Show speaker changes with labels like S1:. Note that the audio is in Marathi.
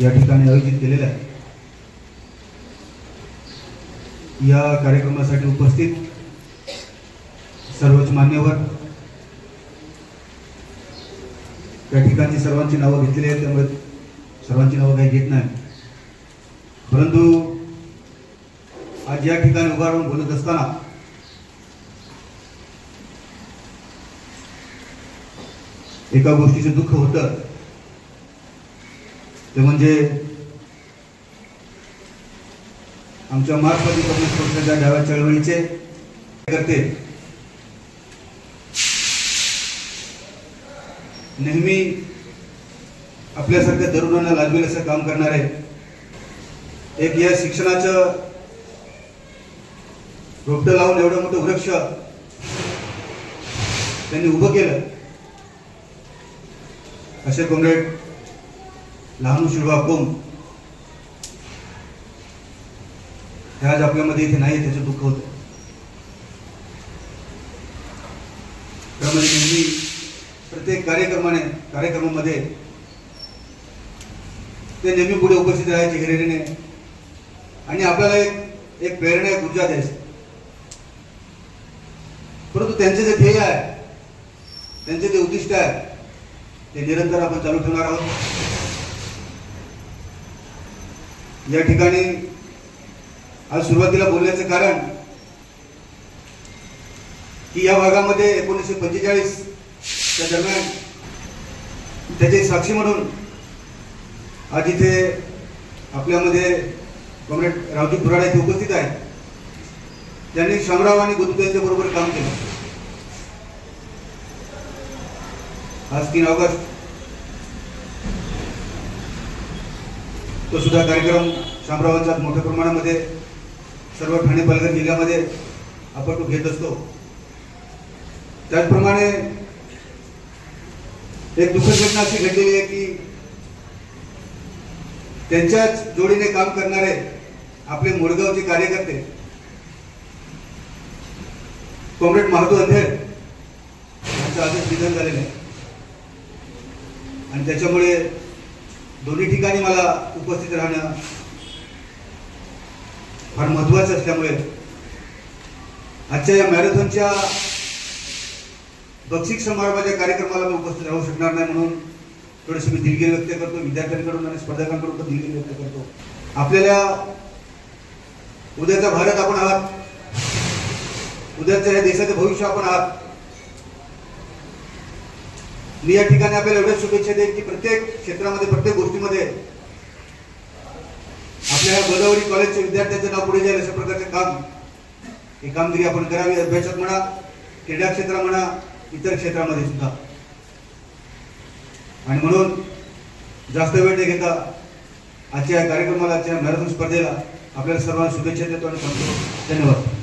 S1: या ठिकाणी आयोजित केलेला आहे. या कार्यक्रमासाठी उपस्थित सर्वच मान्यवर त्या ठिकाणी सर्वांची नावं घेतलेली आहेत त्यामुळे सर्वांची नावं काही घेत नाही. परंतु आज या ठिकाणी उभा राहून बोलत असताना एका गोष्टीचं दुःख होतं. ते म्हणजे आमच्या मार्क्सवादी कम्युनिस्ट पक्षाच्या डाव्या चळवळीचे करते. नेहमी आपल्यासारख्या तरुणांना लागवेल असं काम करणारे एक या शिक्षणाचं रोपटं लावून एवढं मोठं वृक्ष त्यांनी उभं केलं. असे कॉम्रेड लहानू शिरवा कोम हे आज आपल्यामध्ये इथे नाही त्याचं दुःख होतं त्यामध्ये नेहमी प्रत्येक कार्यक्रमाने कार्यक्रमामध्ये ते नेहमी पुढे उपस्थित राहायचे हिरेरीने आणि आपल्याला एक एक प्रेरणा एक ऊर्जा द्यायची परंतु त्यांचे जे ध्येय आहे त्यांचे जे उद्दिष्ट आहे ते निरंतर आपण चालू ठेवणार आहोत. या ठिकाणी आज सुरुवातीला बोलण्याचं कारण की या भागामध्ये एकोणीसशे पंचेचाळीस च्या दरम्यान त्याचे साक्षी म्हणून आज इथे आपल्यामध्ये कॉम्रेड रावजी पुराडा इथे उपस्थित आहेत. त्यांनी शामराव आणि गुरुदेव यांच्या बरोबर काम केलं. आज तीन ऑगस्ट तो सुद्धा कार्यक्रम शामरावांचा मोठ्या प्रमाणामध्ये सर्व ठाणे पालघर जिल्ह्यामध्ये आपण तो घेत असतो. त्याचप्रमाणे एक दुःख घटना अशी घडलेली आहे की त्यांच्याच जोडीने काम करणारे आपले मोडगावचे कार्यकर्ते कॉम्रेड महादू अंधेर यांचं आजच निधन झालेलं आहे. आणि त्याच्यामुळे दोन्ही ठिकाणी मला उपस्थित राहणं फार महत्वाचं असल्यामुळे आजच्या या मॅरेथॉनच्या बक्षिक समारंभाच्या कार्यक्रमाला मी उपस्थित राहू शकणार नाही म्हणून थोडीशी मी दिलगिरी व्यक्त करतो. विद्यार्थ्यांकडून आणि स्पर्धकांकडून पण दिलगिरी व्यक्त करतो. आपल्याला उद्याचा भारत आपण आहात. उद्याच्या या देशाचे भविष्य आपण आहात. मी या ठिकाणी आपल्याला एवढ्याच शुभेच्छा देईन की प्रत्येक क्षेत्रामध्ये प्रत्येक गोष्टीमध्ये आपल्या गोदावरी कॉलेजच्या विद्यार्थ्यांचं नाव पुढे जाईल अशा प्रकारचे काम ही कामगिरी आपण करावी. अभ्यासात म्हणा क्रीडा क्षेत्र म्हणा इतर क्षेत्रामध्ये सुद्धा. आणि म्हणून जास्त वेळ न घेता आजच्या कार्यक्रमाला आजच्या मॅरेथॉन स्पर्धेला आपल्याला सर्वांना शुभेच्छा देतो आणि सांगतो धन्यवाद.